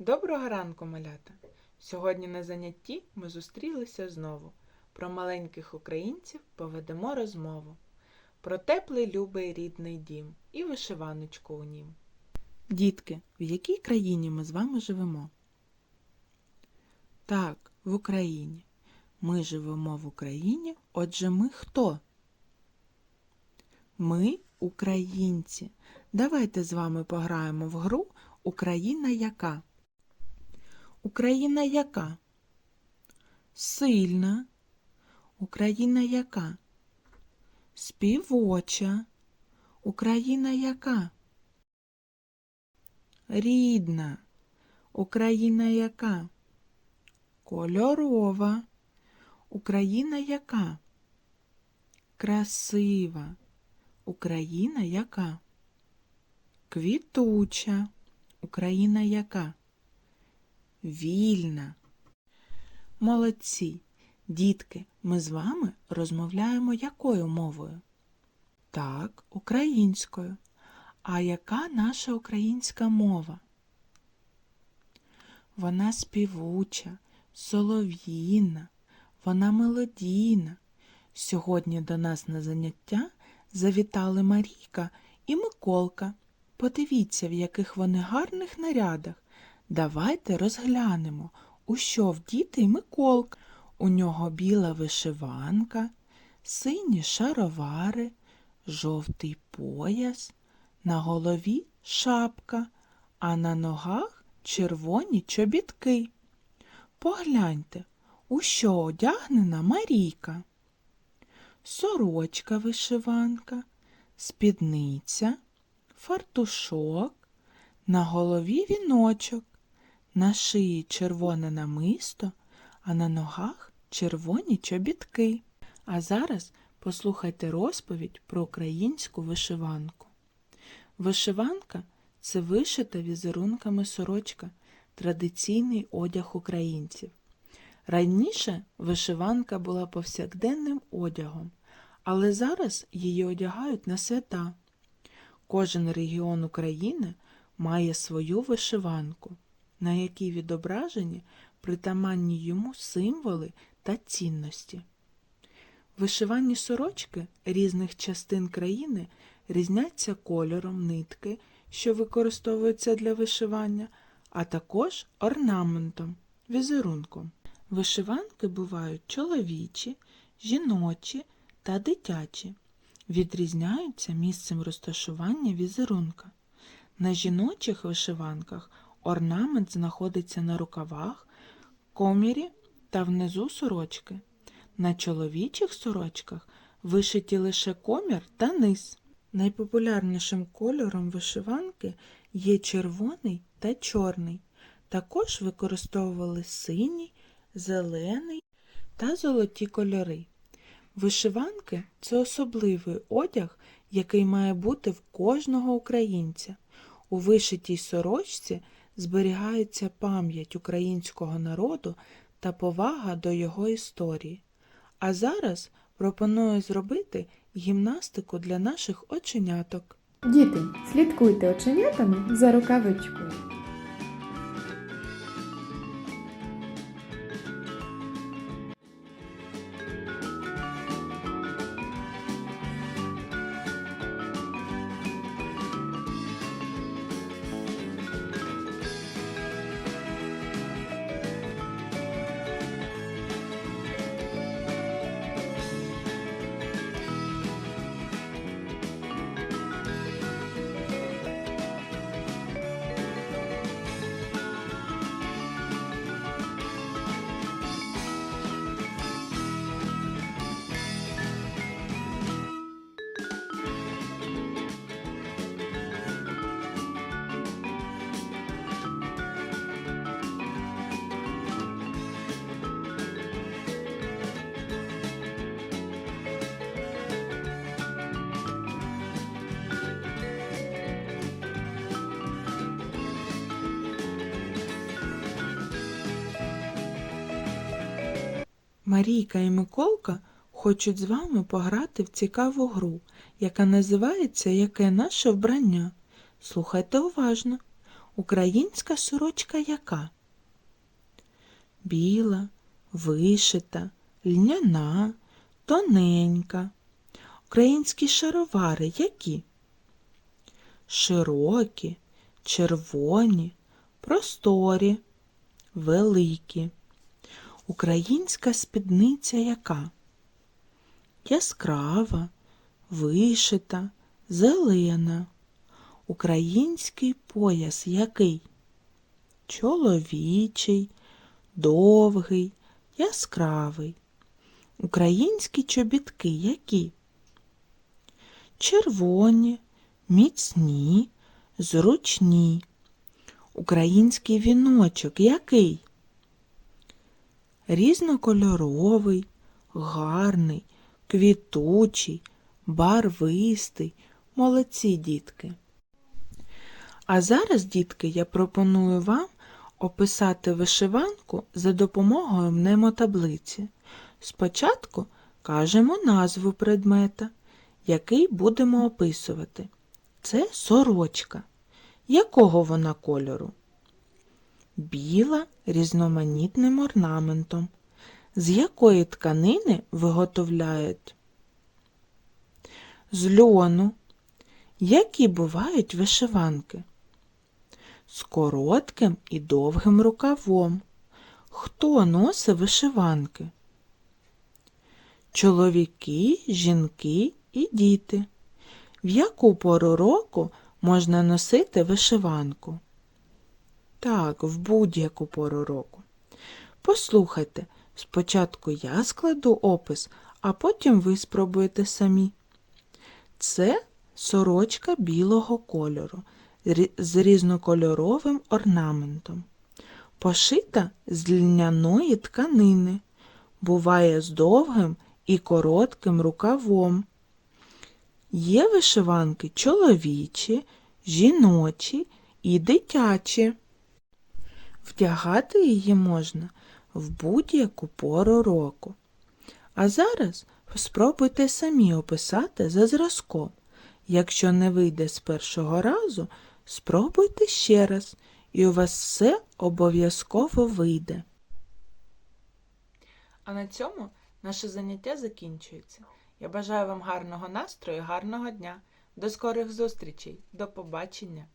Доброго ранку, малята! Сьогодні на занятті ми зустрілися знову. Про маленьких українців поведемо розмову. Про теплий любий рідний дім і вишиваночку у нім. Дітки, в якій країні ми з вами живемо? Так, в Україні. Ми живемо в Україні, отже, ми хто? Ми українці. Давайте з вами пограємо в гру Україна яка? Україна яка? Сильна. Україна яка? Співоча. Україна яка? Рідна. Україна яка? Кольорова. Україна яка? Красива. Україна яка? Квітуча. Україна яка? Вільна. Молодці. Дітки, ми з вами розмовляємо якою мовою? Так, українською. А яка наша українська мова? Вона співуча, солов'їна, вона мелодійна. Сьогодні до нас на заняття завітали Марійка і Миколка. Подивіться, в яких вони гарних нарядах. Давайте розглянемо, у що вдітий Миколка. У нього біла вишиванка, сині шаровари, жовтий пояс, на голові шапка, а на ногах червоні чобітки. Погляньте, у що одягнена Марійка. Сорочка вишиванка, спідниця, фартушок, на голові віночок, на шиї червоне намисто, а на ногах червоні чобітки. А зараз послухайте розповідь про українську вишиванку. Вишиванка це вишита візерунками сорочка, традиційний одяг українців. Раніше вишиванка була повсякденним одягом, але зараз її одягають на свята. Кожен регіон України має свою вишиванку, на якій відображені притаманні йому символи та цінності. Вишивані сорочки різних частин країни різняться кольором нитки, що використовується для вишивання, а також орнаментом, візерунком. Вишиванки бувають чоловічі, жіночі та дитячі, відрізняються місцем розташування візерунка. На жіночих вишиванках орнамент знаходиться на рукавах, комірі та внизу сорочки. На чоловічих сорочках вишиті лише комір та низ. Найпопулярнішим кольором вишиванки є червоний та чорний. Також використовували синій, зелений та золоті кольори. Вишиванки це особливий одяг, який має бути в кожного українця. У вишитій сорочці зберігається пам'ять українського народу та повага до його історії. А зараз пропоную зробити гімнастику для наших оченяток. Діти, слідкуйте оченятами за рукавичкою. Марійка і Миколка хочуть з вами пограти в цікаву гру, яка називається Яке наше вбрання. Слухайте уважно. Українська сорочка яка? Біла, вишита, льняна, тоненька. Українські шаровари які? Широкі, червоні, просторі, великі. Українська спідниця яка? Яскрава, вишита, зелена. Український пояс який? Чоловічий, довгий, яскравий. Українські чобітки які? Червоні, міцні, зручні. Український віночок який? Різнокольоровий, гарний, квітучий, барвистий. Молодці, дітки. А зараз, дітки, я пропоную вам описати вишиванку за допомогою мнемотаблиці. Спочатку кажемо назву предмета, який будемо описувати. Це сорочка. Якого вона кольору? Біла різноманітним орнаментом. З якої тканини виготовляють? З льону. Які бувають вишиванки? З коротким і довгим рукавом. Хто носить вишиванки? Чоловіки, жінки і діти. В яку пору року можна носити вишиванку? Так, в будь-яку пору року. Послухайте, спочатку я складу опис, а потім ви спробуєте самі. Це сорочка білого кольору з різнокольоровим орнаментом. Пошита з льняної тканини. Буває з довгим і коротким рукавом. Є вишиванки чоловічі, жіночі і дитячі. Вдягати її можна в будь-яку пору року. А зараз спробуйте самі описати за зразком. Якщо не вийде з першого разу, спробуйте ще раз, і у вас все обов'язково вийде. А на цьому наше заняття закінчується. Я бажаю вам гарного настрою, гарного дня. До скорих зустрічей. До побачення.